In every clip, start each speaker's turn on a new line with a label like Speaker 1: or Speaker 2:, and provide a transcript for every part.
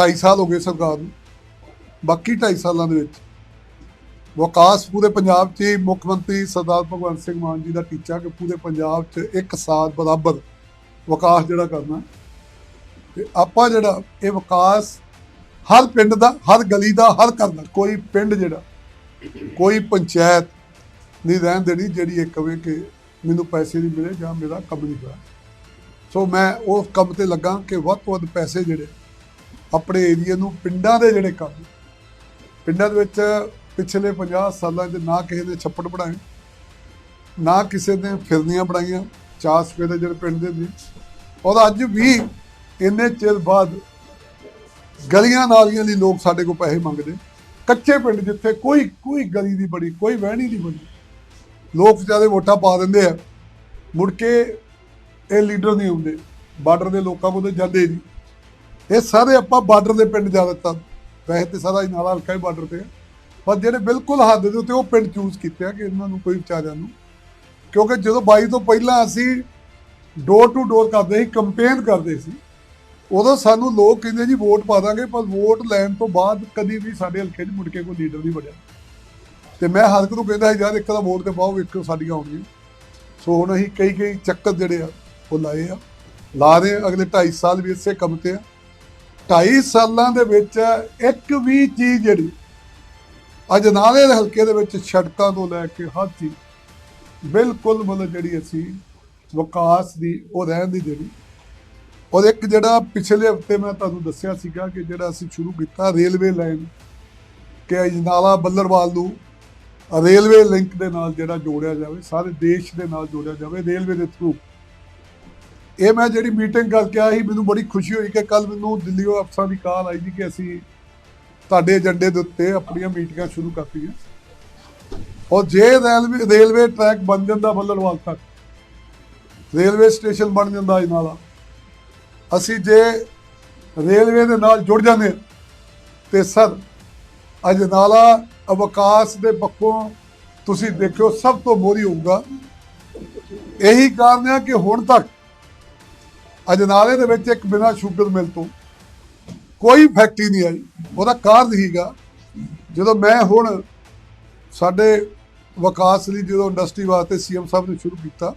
Speaker 1: 2.5 ਸਾਲ ਹੋ ਗਏ ਸਰਕਾਰ ਨੂੰ। ਬਾਕੀ 2.5 ਸਾਲਾਂ ਦੇ ਵਿੱਚ। ਵਿਕਾਸ ਪੂਰੇ ਪੰਜਾਬ 'ਚ ਹੀ, ਮੁੱਖ ਮੰਤਰੀ ਸਰਦਾਰ ਭਗਵੰਤ ਸਿੰਘ ਮਾਨ ਜੀ ਦਾ ਟੀਚਾ ਕਿ ਪੂਰੇ ਪੰਜਾਬ 'ਚ ਇੱਕ ਸਾਥ ਬਰਾਬਰ ਵਿਕਾਸ ਜਿਹੜਾ ਕਰਨਾ। ਤੇ ਆਪਾਂ ਜਿਹੜਾ ਇਹ ਵਿਕਾਸ ਹਰ ਪਿੰਡ ਦਾ, ਹਰ ਗਲੀ ਦਾ, ਹਰ ਘਰ ਦਾ, ਕੋਈ ਪਿੰਡ ਜਿਹੜਾ, ਕੋਈ ਪੰਚਾਇਤ ਨਹੀਂ ਰਹਿਣ ਦੇਣੀ ਜਿਹੜੀ ਇਹ ਕਵੇ ਕਿ ਮੈਨੂੰ ਪੈਸੇ ਨਹੀਂ ਮਿਲੇ ਜਾਂ ਮੇਰਾ ਕੰਮ ਨਹੀਂ ਹੋਇਆ। ਸੋ ਮੈਂ ਉਸ ਕੰਮ ਤੇ ਲੱਗਾ ਕਿ ਵੱਧ ਤੋਂ ਵੱਧ ਪੈਸੇ ਜਿਹੜੇ ਆਪਣੇ ਏਰੀਆ ਨੂੰ ਪਿੰਡਾਂ ਦੇ ਜਿਹੜੇ ਕੰਮ ਪਿੰਡਾਂ ਦੇ ਵਿੱਚ ਪਿਛਲੇ 50 ਸਾਲਾਂ 'ਚ ਨਾ ਕਿਸੇ ਨੇ ਛੱਪੜ ਬਣਾਏ, ਨਾ ਕਿਸੇ ਨੇ ਫਿਰਨੀਆਂ ਬਣਾਈਆਂ, ਚਾਰ ਸਫੇਦੇ ਜਿਹੜੇ ਪਿੰਡ ਦੇ ਨੇ, ਔਰ ਅੱਜ ਵੀ ਇੰਨੇ ਚਿਰ ਬਾਅਦ ਗਲੀਆਂ ਨਾਲੀਆਂ ਲਈ ਲੋਕ ਸਾਡੇ ਕੋਲ ਪੈਸੇ ਮੰਗਦੇ, ਕੱਚੇ ਪਿੰਡ ਜਿੱਥੇ ਕੋਈ ਕੋਈ ਗਲੀ ਨਹੀਂ ਬਣੀ, ਕੋਈ ਵਹਿਣੀ ਨਹੀਂ ਬਣੀ, ਲੋਕ ਵਿਚਾਰੇ ਵੋਟਾਂ ਪਾ ਦਿੰਦੇ ਆ, ਮੁੜ ਕੇ ਇਹ ਲੀਡਰ ਨਹੀਂ ਹੁੰਦੇ, ਬਾਰਡਰ ਦੇ ਲੋਕਾਂ ਕੋਲ ਤਾਂ ਜਾਂਦੇ ਨਹੀਂ। ਇਹ ਸਾਰੇ ਆਪਾਂ ਬਾਰਡਰ ਦੇ ਪਿੰਡ ਜਾ ਦਿੱਤਾ। ਵੈਸੇ ਤੇ ਸਾਰਾ ਨਾਲਾ ਹਲਕਾ ਹੀ ਬਾਰਡਰ ਤੇ ਆ। ਪਰ ਜਿਹੜੇ ਬਿਲਕੁਲ ਹੱਦ ਦੇ ਉੱਤੇ ਉਹ ਪਿੰਡ ਚੂਜ਼ ਕੀਤੇ ਆ ਕਿ ਇਹਨਾਂ ਨੂੰ ਕੋਈ ਵਿਚਾਰਿਆਂ ਨੂੰ। ਕਿਉਂਕਿ ਜਦੋਂ 22 ਤੋਂ ਪਹਿਲਾਂ ਅਸੀਂ ਡੋਰ ਟੂ ਡੋਰ ਕਰਦੇ ਸੀ ਕੰਪੇਨ ਕਰਦੇ ਸੀ, ਉਦੋਂ ਸਾਨੂੰ ਲੋਕ ਕਹਿੰਦੇ ਜੀ ਵੋਟ ਪਾ ਦਾਂਗੇ, ਪਰ ਵੋਟ ਲੈਣ ਤੋਂ ਬਾਅਦ ਕਦੀ ਵੀ ਸਾਡੇ ਹਲਕੇ 'ਚ ਮੁੜ ਕੇ ਕੋਈ ਲੀਡਰ ਨਹੀਂ ਬਣਿਆ। ਤੇ ਮੈਂ ਹਰ ਇੱਕ ਨੂੰ ਕਹਿੰਦਾ ਸੀ, ਯਾਰ ਇੱਕ ਦਾ ਵੋਟ ਤੇ ਪਾਓ, ਇੱਕ ਸਾਡੀਆਂ ਆਉਣਗੀਆਂ। ਸੋ ਹੁਣ ਅਸੀਂ ਕਈ ਕਈ ਚੱਕਰ ਜਿਹੜੇ ਆ, ਉਹ ਲਾਏ ਆ। ਲਾ ਰਹੇ ਅਗਲੇ 2.5 ਸਾਲ ਵੀ ਇਸੇ ਕੰਮ ਤੇ ਆ। 2.5 ਸਾਲਾਂ ਦੇ ਵਿੱਚ ਇੱਕ ਵੀ ਚੀਜ਼ ਜਿਹੜੀ ਅਜਨਾਲੇ ਦੇ ਹਲਕੇ ਦੇ ਵਿੱਚ ਸੜਕਾਂ ਤੋਂ ਲੈ ਕੇ ਹਰ ਚੀਜ਼ ਬਿਲਕੁਲ ਮਤਲਬ ਜਿਹੜੀ ਅਸੀਂ ਵਿਕਾਸ ਦੀ, ਉਹ ਰਹਿਣ ਦੀ ਜਿਹੜੀ ਔਰ ਇੱਕ ਜਿਹੜਾ ਪਿਛਲੇ ਹਫ਼ਤੇ ਮੈਂ ਤੁਹਾਨੂੰ ਦੱਸਿਆ ਸੀਗਾ ਕਿ ਜਿਹੜਾ ਅਸੀਂ ਸ਼ੁਰੂ ਕੀਤਾ ਰੇਲਵੇ ਲਾਈਨ, ਕਿ ਅਜਨਾਲਾ ਬੱਲਰਵਾਲ ਨੂੰ ਰੇਲਵੇ ਲਿੰਕ ਦੇ ਨਾਲ ਜਿਹੜਾ ਜੋੜਿਆ ਜਾਵੇ, ਸਾਰੇ ਦੇਸ਼ ਦੇ ਨਾਲ ਜੋੜਿਆ ਜਾਵੇ, ਰੇਲਵੇ ਦੇ ਥਰੂ ਇਹ ਮੈਂ ਜਿਹੜੀ ਮੀਟਿੰਗ ਕਰਕੇ ਆਇਆ ਸੀ ਮੈਨੂੰ ਬੜੀ ਖੁਸ਼ੀ ਹੋਈ ਕਿ ਕੱਲ ਮੈਨੂੰ ਦਿੱਲੀੋਂ ਅਫਸਰਾਂ ਦੀ ਕਾਲ ਆਈ ਜੀ ਕਿ ਅਸੀਂ ਤੁਹਾਡੇ ਏਜੰਡੇ ਦੇ ਉੱਤੇ ਆਪਣੀਆਂ ਮੀਟਿੰਗਾਂ ਸ਼ੁਰੂ ਕਰਤੀਆਂ। ਔਰ ਜੇ ਰੇਲਵੇ ਰੇਲਵੇ ਟਰੈਕ ਬਣ ਜਾਂਦਾ ਬੱਲਰਵਾਲ ਤੱਕ ਰੇਲਵੇ ਸਟੇਸ਼ਨ ਬਣ ਜਾਂਦਾ ਅਜਨਾਲਾ ਅਸੀਂ ਜੇ ਰੇਲਵੇ ਦੇ ਨਾਲ ਜੁੜ ਜਾਂਦੇ ਹਾਂ, ਤੇ ਸਰ ਅਜਨਾਲਾ ਅਵਕਾਸ ਦੇ ਪੱਖੋਂ ਤੁਸੀਂ ਦੇਖਿਓ ਸਭ ਤੋਂ ਮੋਰੀ ਹੋਊਗਾ। ਇਹੀ ਕਾਰਨ ਹੈ ਕਿ ਹੁਣ ਤੱਕ ਅਜਨਾਲੇ ਦੇ ਵਿੱਚ ਇੱਕ ਬਿਨਾਂ ਸ਼ੂਗਰ ਮਿਲ ਤੋਂ ਕੋਈ ਫੈਕਟਰੀ ਨਹੀਂ ਆਈ। ਉਹਦਾ ਕਾਰਨ ਹੀਗਾ, ਜਦੋਂ ਮੈਂ ਹੁਣ ਸਾਡੇ ਵਿਕਾਸ ਲਈ ਜਦੋਂ ਇੰਡਸਟਰੀ ਵਾਸਤੇ ਸੀਐਮ ਸਾਹਿਬ ਨੇ ਸ਼ੁਰੂ ਕੀਤਾ,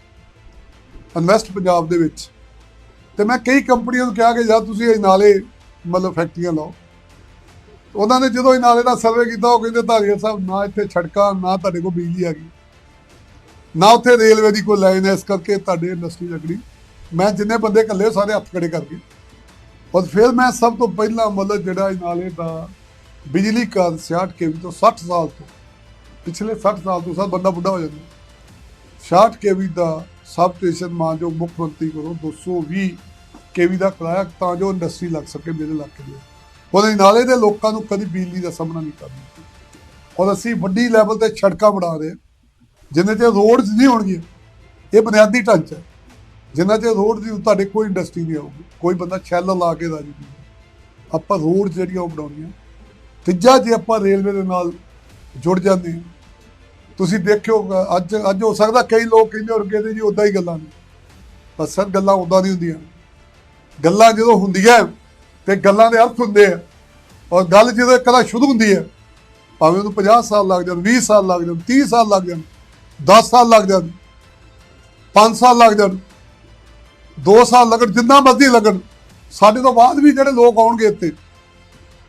Speaker 1: ਇਨਵੈਸਟ ਪੰਜਾਬ ਦੇ ਵਿੱਚ, ਤੇ ਮੈਂ ਕਈ ਕੰਪਨੀਆਂ ਨੂੰ ਕਿਹਾ ਕਿ ਯਾਰ ਤੁਸੀਂ ਇਹ ਨਾਲੇ ਮਤਲਬ ਫੈਕਟਰੀਆਂ ਲਾਓ। ਉਹਨਾਂ ਨੇ ਜਦੋਂ ਇਹ ਨਾਲੇ ਦਾ ਸਰਵੇ ਕੀਤਾ, ਉਹ ਕਹਿੰਦੇ ਧਾਰੀਆ ਸਾਹਿਬ, ਨਾ ਇੱਥੇ ਛੜਕਾਂ, ਨਾ ਤੁਹਾਡੇ ਕੋਲ ਬਿਜਲੀ ਹੈਗੀ, ਨਾ ਉੱਥੇ ਰੇਲਵੇ ਦੀ ਕੋਈ ਲਾਈਨ ਹੈ, ਇਸ ਕਰਕੇ ਤੁਹਾਡੇ ਇੰਡਸਟਰੀ ਲੱਗਣੀ। ਮੈਂ ਜਿੰਨੇ ਬੰਦੇ ਇਕੱਲੇ ਸਾਰੇ ਹੱਥ ਖੜੇ ਕਰ ਗਏ। ਔਰ ਫਿਰ ਮੈਂ ਸਭ ਤੋਂ ਪਹਿਲਾਂ ਮਤਲਬ ਜਿਹੜਾ ਇਹ ਨਾਲੇ ਦਾ ਬਿਜਲੀ ਕਾਰ 66 ਕੇਵੀ ਤੋਂ 60 ਸਾਲ ਤੋਂ, ਪਿਛਲੇ 60 ਸਾਲ ਤੋਂ ਸਭ ਬੰਦਾ ਬੁੱਢਾ ਹੋ ਜਾਂਦਾ। 66 ਕੇਵੀ ਦਾ ਸਬ ਸਟੇਸ਼ਨ ਮਾਂ ਮੁੱਖ ਮੰਤਰੀ ਕੋਲੋਂ 220 ਕੇਵੀ ਦਾ ਕਰਾਇਆ ਤਾਂ ਜੋ ਇੰਡਸਟਰੀ ਲੱਗ ਸਕੇ ਮੇਰੇ ਇਲਾਕੇ ਦੇ। ਉਹਦੇ ਨਾਲੇ ਦੇ ਲੋਕਾਂ ਨੂੰ ਕਦੀ ਬਿਜਲੀ ਦਾ ਸਾਹਮਣਾ ਨਹੀਂ ਕਰਨਾ। ਔਰ ਅਸੀਂ ਵੱਡੀ ਲੈਵਲ ਤੇ ਸੜਕਾਂ ਬਣਾ ਰਹੇ ਹਾਂ, ਜਿੰਨੇ ਤੇ ਰੋਡਸ ਨਹੀਂ ਹੋਣਗੀਆਂ, ਇਹ ਬੁਨਿਆਦੀ ਢਾਂਚਾ ਜਿੰਨਾ ਚਿਰ ਰੋਡ ਦੀ ਤੁਹਾਡੇ ਕੋਈ ਇੰਡਸਟਰੀ ਨਹੀਂ ਆਊਗੀ, ਕੋਈ ਬੰਦਾ ਛੈਲ ਲਾ ਕੇ ਰਾਜੀ ਨਹੀਂ। ਆਪਾਂ ਰੋਡ ਜਿਹੜੀਆਂ ਉਹ ਬਣਾਉਣੀਆਂ। ਤੀਜਾ, ਜੇ ਆਪਾਂ ਰੇਲਵੇ ਦੇ ਨਾਲ ਜੁੜ ਜਾਂਦੇ ਹਾਂ, ਤੁਸੀਂ ਦੇਖਿਓ, ਅੱਜ ਅੱਜ ਹੋ ਸਕਦਾ ਕਈ ਲੋਕ ਕਹਿੰਦੇ ਹੋਣਗੇ ਤੇ ਜੀ ਉਦਾਂ ਹੀ ਗੱਲਾਂ ਨੇ। ਪਰ ਸਰ, ਗੱਲਾਂ ਉਦਾਂ ਨਹੀਂ ਹੁੰਦੀਆਂ ਗੱਲਾਂ ਜਦੋਂ ਹੁੰਦੀਆਂ ਤੇ ਗੱਲਾਂ ਦੇ ਅਰਥ ਹੁੰਦੇ ਆ। ਔਰ ਗੱਲ ਜਦੋਂ ਇੱਕ ਸ਼ੁਰੂ ਹੁੰਦੀ ਹੈ, ਭਾਵੇਂ ਉਹਨੂੰ 50 ਸਾਲ ਲੱਗ ਜਾਣ 20 ਸਾਲ ਲੱਗ ਜਾਣ 30 ਸਾਲ ਲੱਗ ਜਾਣ 10 ਸਾਲ ਲੱਗ ਜਾਣ 5 ਸਾਲ ਲੱਗ ਜਾਣ 2 ਸਾਲ ਲੱਗਣ, ਜਿੰਨਾ ਮਰਜ਼ੀ ਲੱਗਣ। ਸਾਡੇ ਤੋਂ ਬਾਅਦ ਵੀ ਜਿਹੜੇ ਲੋਕ ਆਉਣਗੇ ਇੱਥੇ,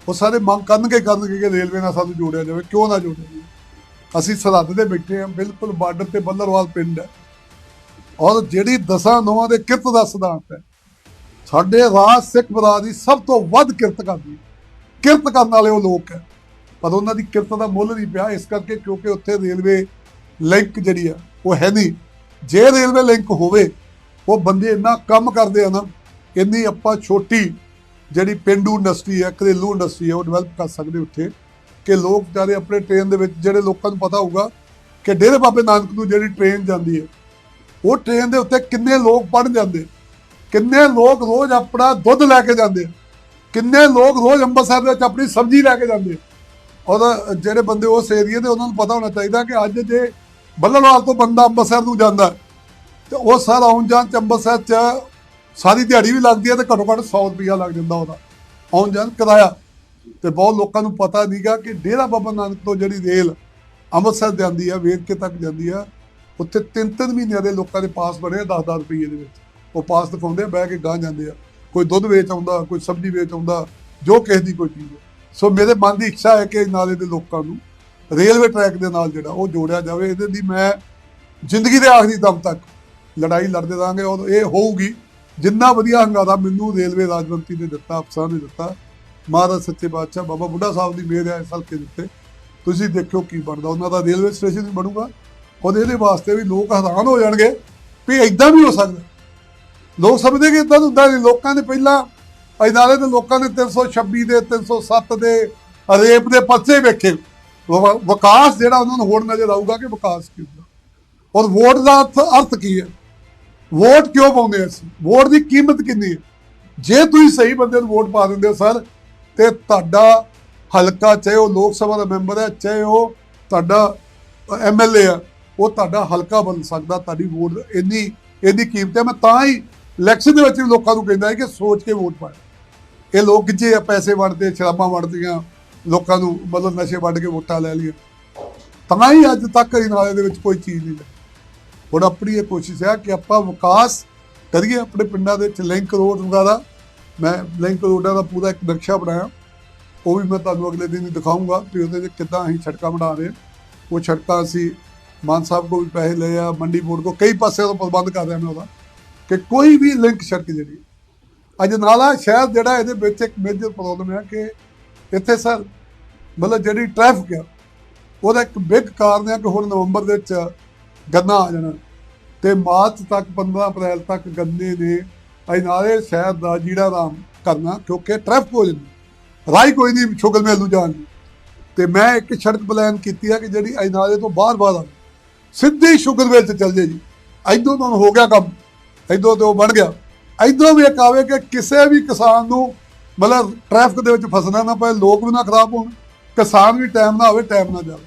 Speaker 1: ਉਹ ਸਾਰੇ ਮੰਗ ਕਰਨਗੇ ਕਰਨਗੇ ਕਿ ਰੇਲਵੇ ਨਾਲ ਸਾਨੂੰ ਜੋੜਿਆ ਜਾਵੇ। ਕਿਉਂ ਨਾ ਜੋੜਿਆ ਜਾਵੇ? ਅਸੀਂ ਸਰਹੱਦ ਦੇ ਬੈਠੇ ਹਾਂ, ਬਿਲਕੁਲ ਬਾਰਡਰ ਤੇ ਬੱਲਰਵਾਲ ਪਿੰਡ ਹੈ। ਔਰ ਜਿਹੜੀ ਦਸਾਂ ਨੌਵਾਂ ਦੇ ਕਿਰਤ ਦਾ ਸਿਧਾਂਤ ਹੈ, ਸਾਡੇ ਰਾਜ ਸਿੱਖ ਬਰਾਦਰੀ ਸਭ ਤੋਂ ਵੱਧ ਕਿਰਤ ਕਰਦੀ ਕਿਰਤ ਕਰਨ ਵਾਲੇ ਉਹ ਲੋਕ ਹੈ, ਪਰ ਉਹਨਾਂ ਦੀ ਕਿਰਤ ਦਾ ਮੁੱਲ ਨਹੀਂ ਪਿਆ, ਇਸ ਕਰਕੇ ਕਿਉਂਕਿ ਉੱਥੇ ਰੇਲਵੇ ਲਿੰਕ ਜਿਹੜੀ ਆ ਉਹ ਹੈ ਨਹੀਂ। ਜੇ ਰੇਲਵੇ ਲਿੰਕ ਹੋਵੇ ਉਹ ਬੰਦੇ ਇੰਨਾ ਕੰਮ ਕਰਦੇ ਆ ਨਾ ਇੰਨੀ ਆਪਾਂ ਛੋਟੀ ਜਿਹੜੀ ਪਿੰਡੂ ਇੰਡਸਟਰੀ ਹੈ, ਘਰੇਲੂ ਇੰਡਸਟਰੀ ਹੈ, ਉਹ ਡਿਵੈਲਪ ਕਰ ਸਕਦੇ ਉੱਥੇ, ਕਿ ਲੋਕ ਵਿਚਾਰੇ ਆਪਣੇ ਟ੍ਰੇਨ ਦੇ ਵਿੱਚ, ਜਿਹੜੇ ਲੋਕਾਂ ਨੂੰ ਪਤਾ ਹੋਊਗਾ ਕਿ ਡੇਰੇ ਬਾਬੇ ਨਾਨਕ ਨੂੰ ਜਿਹੜੀ ਟ੍ਰੇਨ ਜਾਂਦੀ ਹੈ, ਉਹ ਟ੍ਰੇਨ ਦੇ ਉੱਤੇ ਕਿੰਨੇ ਲੋਕ ਪੜ ਜਾਂਦੇ, ਕਿੰਨੇ ਲੋਕ ਰੋਜ਼ ਆਪਣਾ ਦੁੱਧ ਲੈ ਕੇ ਜਾਂਦੇ, ਕਿੰਨੇ ਲੋਕ ਰੋਜ਼ ਅੰਮ੍ਰਿਤਸਰ ਦੇ ਵਿੱਚ ਆਪਣੀ ਸਬਜ਼ੀ ਲੈ ਕੇ ਜਾਂਦੇ। ਔਰ ਜਿਹੜੇ ਬੰਦੇ ਉਸ ਏਰੀਆ ਦੇ, ਉਹਨਾਂ ਨੂੰ ਪਤਾ ਹੋਣਾ ਚਾਹੀਦਾ ਕਿ ਅੱਜ ਜੇ ਬੱਲਲਵਾਲ ਤੋਂ ਬੰਦਾ ਅੰਮ੍ਰਿਤਸਰ ਨੂੰ ਜਾਂਦਾ ਤੇ ਉਹ ਸਾਰਾ ਆਉਣ ਜਾਣ ਚ ਅੰਮ੍ਰਿਤਸਰ ਚ ਸਾਰੀ ਦਿਹਾੜੀ ਵੀ ਲੱਗਦੀ ਹੈ ਤੇ ਘੱਟੋ ਘੱਟ 100 ਰੁਪਿਆ ਲੱਗ ਜਾਂਦਾ ਉਹਦਾ। ਆਉਣ ਜਾਣ ਕਿਰਾਇਆ। ਤੇ ਬਹੁਤ ਲੋਕਾਂ ਨੂੰ ਪਤਾ ਨਹੀਂਗਾ ਕਿ ਡੇਰਾ ਬਾਬਾ ਨਾਨਕ ਤੋਂ ਜਿਹੜੀ ਰੇਲ ਅੰਮ੍ਰਿਤਸਰ ਜਾਂਦੀ ਆ ਵੇਰਕੇ ਤੱਕ ਜਾਂਦੀ ਆ ਉੱਥੇ ਤਿੰਨ ਤਿੰਨ ਮਹੀਨਿਆਂ ਦੇ ਲੋਕਾਂ ਦੇ ਪਾਸ ਬਣੇ ਆ 10-10 ਰੁਪਏ ਦੇ ਵਿੱਚ। ਉਹ ਪਾਸ ਦਿਖਾਉਂਦੇ ਆ, ਬਹਿ ਕੇ ਗਾਂ ਜਾਂਦੇ ਆ। ਕੋਈ ਦੁੱਧ ਵੇਚ ਆਉਂਦਾ, ਕੋਈ ਸਬਜ਼ੀ ਵੇਚ ਆਉਂਦਾ, ਜੋ ਕਿਸੇ ਦੀ ਕੋਈ ਚੀਜ਼ ਹੈ। ਸੋ ਮੇਰੇ ਮਨ ਦੀ ਇੱਛਾ ਹੈ ਕਿ ਨਾਲੇ ਦੇ ਲੋਕਾਂ ਨੂੰ ਰੇਲਵੇ ਟਰੈਕ ਦੇ ਨਾਲ ਜਿਹੜਾ ਉਹ ਜੋੜਿਆ ਜਾਵੇ। ਇਹਦੇ ਲਈ ਮੈਂ ਜ਼ਿੰਦਗੀ ਦੇ ਆਖਰੀ ਦਮ ਤੱਕ ਲੜਾਈ ਲੜਦੇ ਰਹਾਂਗੇ ਔਰ ਇਹ ਹੋਊਗੀ। ਜਿੰਨਾ ਵਧੀਆ ਹੰਗਾਰਾ ਮੈਨੂੰ ਰੇਲਵੇ ਰਾਜ ਮੰਤਰੀ ਨੇ ਦਿੱਤਾ, ਅਫਸਰਾਂ ਨੇ ਦਿੱਤਾ, ਮਹਾਰਾਜ ਸੱਚੇ ਬਾਦਸ਼ਾਹ ਬਾਬਾ ਬੁੱਢਾ ਸਾਹਿਬ ਦੀ ਮਿਹਰ ਹੈ ਇਸ ਹਲਕੇ ਦੇ ਉੱਤੇ। ਤੁਸੀਂ ਦੇਖਿਓ ਕੀ ਬਣਦਾ, ਉਹਨਾਂ ਦਾ ਰੇਲਵੇ ਸਟੇਸ਼ਨ ਵੀ ਬਣੂਗਾ। ਉਹਦੇ ਇਹਦੇ ਵਾਸਤੇ ਵੀ ਲੋਕ ਹੈਰਾਨ ਹੋ ਜਾਣਗੇ ਵੀ ਇਦਾਂ ਵੀ ਹੋ ਸਕਦਾ। ਲੋਕ ਸਮਝਦੇ ਕਿ ਇਦਾਂ ਹੁੰਦਾ ਨਹੀਂ, ਲੋਕਾਂ ਨੇ ਪਹਿਲਾਂ ਅਜਨਾਲੇ ਦੇ ਲੋਕਾਂ ਨੇ 326 ਦੇ 307 ਦੇ ਰੇਪ ਦੇ ਪਰਚੇ ਵੇਖੇ। ਵਿਕਾਸ ਜਿਹੜਾ ਉਹਨਾਂ ਨੂੰ ਹੋਰ ਨਜ਼ਰ ਆਊਗਾ ਕਿ ਵਿਕਾਸ ਕੀ ਹੁੰਦਾ। ਔਰ ਵੋਟ ਦਾ ਅਰਥ ਅਰਥ ਕੀ ਹੈ? ਵੋਟ ਕਿਉਂ ਪਾਉਂਦੇ ਹਾਂ ਅਸੀਂ? ਵੋਟ ਦੀ ਕੀਮਤ ਕਿੰਨੀ ਹੈ? ਜੇ ਤੁਸੀਂ ਸਹੀ ਬੰਦੇ ਨੂੰ ਵੋਟ ਪਾ ਦਿੰਦੇ ਹੋ, ਸਰ, ਤੇ ਤੁਹਾਡਾ ਹਲਕਾ, ਚਾਹੇ ਉਹ ਲੋਕ ਸਭਾ ਦਾ ਮੈਂਬਰ ਹੈ, ਚਾਹੇ ਉਹ ਤੁਹਾਡਾ ਐਮਐਲਏ ਆ ਉਹ ਤੁਹਾਡਾ ਹਲਕਾ ਬਣ ਸਕਦਾ, ਤੁਹਾਡੀ ਵੋਟ ਇੰਨੀ ਇੰਨੀ ਕੀਮਤ ਹੈ। ਮੈਂ ਤਾਂ ਹੀ ਇਲੈਕਸ਼ਨ ਦੇ ਵਿੱਚ ਵੀ ਲੋਕਾਂ ਨੂੰ ਕਹਿੰਦਾ ਹੈ ਕਿ ਸੋਚ ਕੇ ਵੋਟ ਪਾਓ। ਇਹ ਲੋਕ ਜੇ ਪੈਸੇ ਵੰਡਦੇ, ਸ਼ਰਾਬਾਂ ਵੰਡਦੀਆਂ, ਲੋਕਾਂ ਨੂੰ ਮਤਲਬ ਨਸ਼ੇ ਵੰਡ ਕੇ ਵੋਟਾਂ ਲੈ ਲਈਆਂ। ਤਾਂ ਹੀ ਅੱਜ ਤੱਕ ਇਹ ਨਾਲੇ ਦੇ ਵਿੱਚ ਕੋਈ ਚੀਜ਼ ਨਹੀਂ ਲੱਗੀ ਹੁਣ ਆਪਣੀ ਇਹ ਕੋਸ਼ਿਸ਼ ਹੈ ਕਿ ਆਪਾਂ ਵਿਕਾਸ ਕਰੀਏ ਆਪਣੇ ਪਿੰਡਾਂ ਦੇ ਵਿੱਚ ਲਿੰਕ ਰੋਡ ਵਗੈਰਾ। ਮੈਂ ਲਿੰਕ ਰੋਡਾਂ ਦਾ ਪੂਰਾ ਇੱਕ ਨਕਸ਼ਾ ਬਣਾਇਆ। ਉਹ ਵੀ ਮੈਂ ਤੁਹਾਨੂੰ ਅਗਲੇ ਦਿਨ ਹੀ ਦਿਖਾਊਂਗਾ ਕਿ ਉਹਦੇ ਵਿੱਚ ਕਿੱਦਾਂ ਅਸੀਂ ਸੜਕਾਂ ਬਣਾ ਰਹੇ ਹਾਂ। ਉਹ ਸੜਕਾਂ ਅਸੀਂ ਮਾਨ ਸਾਹਿਬ ਕੋਲ ਵੀ ਪੈਸੇ ਲਏ ਆ, ਮੰਡੀ ਬੋਰਡ ਕੋ ਕਈ ਪਾਸੇ ਤੋਂ ਪ੍ਰਬੰਧ ਕਰ ਰਿਹਾ ਮੈਂ ਉਹਦਾ ਕਿ ਕੋਈ ਵੀ ਲਿੰਕ ਸੜਕ ਜਿਹੜੀ ਅੱਜ ਨਾਲਾ ਸ਼ਹਿਰ ਜਿਹੜਾ ਇਹਦੇ ਵਿੱਚ ਇੱਕ ਮੇਜਰ ਪ੍ਰੋਬਲਮ ਹੈ ਕਿ ਇੱਥੇ ਸਰ ਮਤਲਬ ਜਿਹੜੀ ਟ੍ਰੈਫਿਕ ਆ, ਉਹਦਾ ਇੱਕ ਬਿਗ ਕਾਰਨ ਹੈ ਕਿ ਹੁਣ ਨਵੰਬਰ ਦੇ ਵਿੱਚ ਗੰਨਾ ਆ ਜਾਣਾ। ਤੇ ਮਾਰਚ ਤੱਕ 15 ਅਪ੍ਰੈਲ ਤੱਕ ਗੰਨੇ ਨੇ ਅਜਨਾਲੇ ਸ਼ਹਿਰ ਦਾ ਜੀੜਾ ਰਾਮ ਕਰਨਾ ਕਿਉਂਕਿ ਟ੍ਰੈਫਿਕ ਹੋ ਜਾਂਦੀ। ਰਾਈ ਕੋਈ ਨਹੀਂ ਸ਼ੁਗਲ ਮੇਲ ਨੂੰ ਜਾਣ ਦੀ ਤੇ ਮੈਂ ਇੱਕ ਸੜਕ ਪਲਾਨ ਕੀਤੀ ਹੈ ਕਿ ਜਿਹੜੀ ਅਜਨਾਲੇ ਤੋਂ ਬਾਹਰ ਬਾਹਰ ਆ ਸਿੱਧੀ ਸ਼ੁਗਰ ਵੇਲ ਤੇ ਚੱਲ ਜੇ ਜੀ। ਇਦੋਂ ਤੋਂ ਹੋ ਗਿਆ ਕੰਮ। ਇਦੋਂ ਤੋਂ ਉਹ ਬਣ ਗਿਆ। ਇਧਰੋਂ ਵੀ ਇੱਕ ਆਵੇ ਕਿ ਕਿਸੇ ਵੀ ਕਿਸਾਨ ਨੂੰ ਮਤਲਬ ਟ੍ਰੈਫਿਕ ਦੇ ਵਿੱਚ ਫਸਣਾ ਨਾ ਪਏ ਲੋਕ ਵੀ ਨਾ ਖਰਾਬ ਹੋਣ। ਕਿਸਾਨ ਵੀ ਟਾਈਮ ਨਾ ਹੋਵੇ, ਟਾਈਮ ਨਾ ਜਾਵੇ।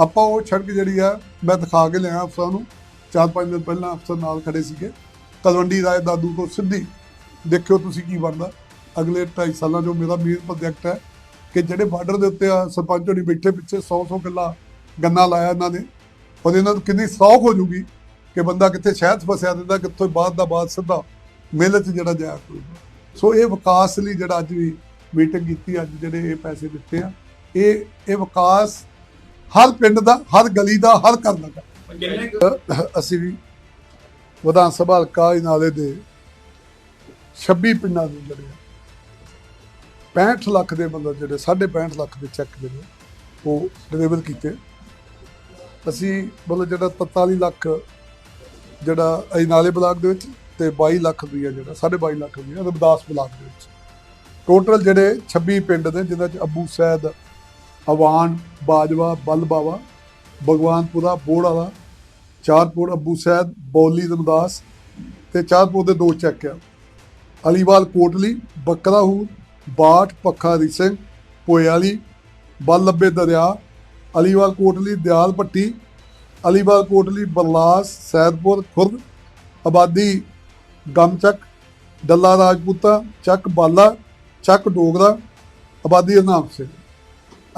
Speaker 1: ਆਪਾਂ ਉਹ ਸੜਕ ਜਿਹੜੀ ਆ, ਮੈਂ ਦਿਖਾ ਕੇ ਲਿਆ ਅਫਸਰਾਂ ਨੂੰ। ਚਾਰ ਪੰਜ ਦਿਨ ਪਹਿਲਾਂ ਅਫਸਰ ਨਾਲ ਖੜੇ ਸੀਗੇ। ਤਲਵੰਡੀ ਰਾਏ ਦਾਦੂ ਤੋਂ ਸਿੱਧੀ ਦੇਖਿਓ ਤੁਸੀਂ ਕੀ ਬਣਦਾ। ਅਗਲੇ 2.5 ਸਾਲਾਂ ਜੋ ਮੇਰਾ ਮੇਨ ਪ੍ਰੋਜੈਕਟ ਹੈ ਕਿ ਜਿਹੜੇ ਬਾਰਡਰ ਦੇ ਉੱਤੇ ਆ ਸਰਪੰਚ ਹੋਣੀ ਬੈਠੇ ਪਿੱਛੇ 100 100 ਕਿੱਲਾ ਗੰਨਾ ਲਾਇਆ ਇਹਨਾਂ ਨੇ। ਔਰ ਇਹਨਾਂ ਨੂੰ ਕਿੰਨੀ ਸੌਖ ਹੋ ਜੂਗੀ ਕਿ ਬੰਦਾ ਕਿੱਥੇ ਸ਼ਹਿਰ 'ਚ ਫਸਿਆ ਦਿੰਦਾ ਕਿੱਥੋਂ ਬਾਅਦ ਦਾ ਬਾਅਦ ਸਿੱਧਾ ਮੇਲੇ 'ਚ ਜਿਹੜਾ ਜਾਇਆ ਕਰੂਗਾ। ਸੋ ਇਹ ਵਿਕਾਸ ਲਈ ਜਿਹੜਾ ਅੱਜ ਵੀ ਮੀਟਿੰਗ ਕੀਤੀ, ਅੱਜ ਜਿਹੜੇ ਇਹ ਪੈਸੇ ਦਿੱਤੇ ਆ, ਇਹ ਇਹ ਵਿਕਾਸ ਹਰ ਪਿੰਡ ਦਾ, ਹਰ ਗਲੀ ਦਾ, ਹਰ ਘਰ ਦਾ ਅਸੀਂ ਵੀ ਵਿਧਾਨ ਸਭਾ ਹਲਕਾ ਨਾਲੇ ਦੇ 26 ਪਿੰਡਾਂ ਨੂੰ ਜਿਹੜੇ ਆ, 65 ਲੱਖ ਦੇ ਮਤਲਬ ਜਿਹੜੇ 65 ਲੱਖ ਦੇ ਚੈੱਕ ਜਿਹੜੇ ਉਹ ਡਿਲੀਵਰ ਕੀਤੇ। ਅਸੀਂ ਮਤਲਬ ਜਿਹੜਾ 43 ਲੱਖ ਜਿਹੜਾ ਅਜਨਾਲੇ ਬਲਾਕ ਦੇ ਵਿੱਚ ਤੇ 22 ਲੱਖ ਰੁਪਈਆ ਜਿਹੜਾ 22.5 ਲੱਖ ਰੁਪਈਆ ਰਵਿਦਾਸ ਬਲਾਕ ਦੇ ਵਿੱਚ। ਟੋਟਲ ਜਿਹੜੇ 26 ਪਿੰਡ ਨੇ ਜਿਨ੍ਹਾਂ ਚ ਅੱਬੂ ਸੈਦ ਅਵਾਨ ਬਾਜਵਾ ਬਲਬਾਵਾ ਭਗਵਾਨਪੁਰਾ ਬੋੜ ਵਾਲਾ ਚਾਰਪੁਰ ਅੱਬੂ ਸੈਦ, ਬੌਲੀ ਰਮਦਾਸ ਤੇ ਚਾਰਪੁਰ ਦੇ ਦੋ ਚੱਕ ਆ। ਅਲੀਵਾਲ ਕੋਟਲੀ ਬੱਕਰਾਹੂ ਬਾਠ ਪੱਖਾ ਹਰੀ ਸਿੰਘ, ਪੋਇਆਲੀ ਬਲ ਲੱਬੇ ਦਰਿਆ, ਅਲੀਵਾਲ ਕੋਟਲੀ, ਦਿਆਲ ਪੱਟੀ ਅਲੀਵਾਲ ਕੋਟਲੀ, ਬਰਲਾਸ, ਸੈਦਪੁਰ, ਖੁਰਦ, ਆਬਾਦੀ, ਗਮਚੱਕ, ਡੱਲਾ ਰਾਜਪੂਤਾ, ਚੱਕ ਬਾਲਾ, ਚੱਕ ਡੋਗਰਾ, ਆਬਾਦੀ ਹਰਨਾਮ ਸਿੰਘ।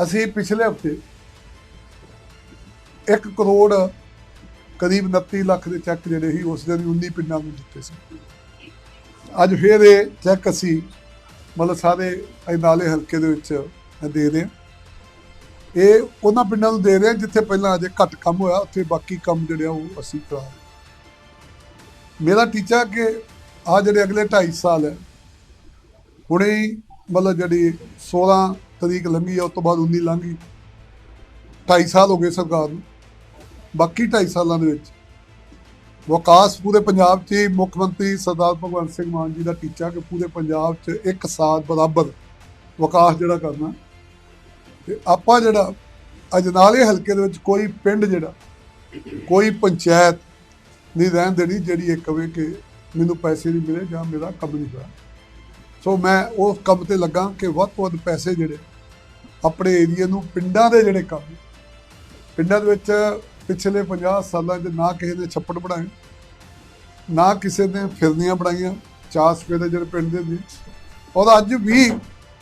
Speaker 1: ਅਸੀਂ ਪਿਛਲੇ ਹਫ਼ਤੇ 1 ਕਰੋੜ ਕਰੀਬ 29 ਲੱਖ ਦੇ ਚੈੱਕ ਜਿਹੜੇ ਸੀ, ਉਸ ਦਿਨ 19 ਪਿੰਡਾਂ ਨੂੰ ਦਿੱਤੇ ਸੀ। ਅੱਜ ਫੇਰ ਇਹ ਚੈੱਕ ਅਸੀਂ ਮਤਲਬ ਸਾਰੇ ਅਜਨਾਲੇ ਹਲਕੇ ਦੇ ਵਿੱਚ ਦੇ ਰਹੇ। ਹਾਂ ਇਹ ਉਹਨਾਂ ਪਿੰਡਾਂ ਨੂੰ ਦੇ ਰਹੇ ਹਾਂ ਜਿੱਥੇ ਪਹਿਲਾਂ ਅਜੇ ਘੱਟ ਕੰਮ ਹੋਇਆ, ਉੱਥੇ ਬਾਕੀ ਕੰਮ ਜਿਹੜੇ ਆ ਉਹ ਅਸੀਂ ਕਰਾ ਰਹੇ ਮੇਰਾ ਟੀਚਾ ਕਿ ਆ ਜਿਹੜੇ ਅਗਲੇ 2.5 ਸਾਲ ਹੈ, ਹੁਣੇ ਮਤਲਬ ਜਿਹੜੀ 16 ਤਰੀਕ ਲੰਘੀ ਆ, ਉਸ ਤੋਂ ਬਾਅਦ 19 ਲੰਘੀ 2.5 ਸਾਲ ਹੋ ਗਏ ਸਰਕਾਰ ਨੂੰ। ਬਾਕੀ 2.5 ਸਾਲਾਂ ਦੇ ਵਿੱਚ। ਵਿਕਾਸ ਪੂਰੇ ਪੰਜਾਬ 'ਚ ਹੀ, ਮੁੱਖ ਮੰਤਰੀ ਸਰਦਾਰ ਭਗਵੰਤ ਸਿੰਘ ਮਾਨ ਜੀ ਦਾ ਟੀਚਾ ਕਿ ਪੂਰੇ ਪੰਜਾਬ 'ਚ ਇੱਕ ਸਾਥ ਬਰਾਬਰ ਵਿਕਾਸ ਜਿਹੜਾ ਕਰਨਾ। ਤੇ ਆਪਾਂ ਜਿਹੜਾ ਅਜਨਾਲੇ ਹਲਕੇ ਦੇ ਵਿੱਚ ਕੋਈ ਪਿੰਡ ਜਿਹੜਾ, ਕੋਈ ਪੰਚਾਇਤ ਨਹੀਂ ਰਹਿਣ ਦੇਣੀ ਜਿਹੜੀ ਇਹ ਕਵੇ ਕਿ ਮੈਨੂੰ ਪੈਸੇ ਨਹੀਂ ਮਿਲੇ ਜਾਂ ਮੇਰਾ ਕੰਮ ਨਹੀਂ ਹੋਇਆ। ਸੋ ਮੈਂ ਉਸ ਕੰਮ ਤੇ ਲੱਗਾ ਕਿ ਵੱਧ ਤੋਂ ਵੱਧ ਪੈਸੇ ਜਿਹੜੇ ਆਪਣੇ ਏਰੀਆ ਨੂੰ, ਪਿੰਡਾਂ ਦੇ ਜਿਹੜੇ ਕੰਮ, ਪਿੰਡਾਂ ਦੇ ਵਿੱਚ ਪਿਛਲੇ 50 ਸਾਲਾਂ 'ਚ ਨਾ ਕਿਸੇ ਨੇ ਛੱਪੜ ਬਣਾਏ, ਨਾ ਕਿਸੇ ਨੇ ਫਿਰਨੀਆਂ ਬਣਾਈਆਂ, ਚਾਰ ਸਪੇ ਦੇ ਜਿਹੜੇ ਪਿੰਡ ਦੇ ਵਿੱਚ ਔਰ ਅੱਜ ਵੀ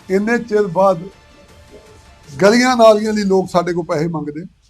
Speaker 1: ਇੰਨੇ ਚਿਰ ਬਾਅਦ ਗਲੀਆਂ ਨਾਲੀਆਂ ਲਈ ਲੋਕ ਸਾਡੇ ਕੋਲ ਪੈਸੇ ਮੰਗਦੇ।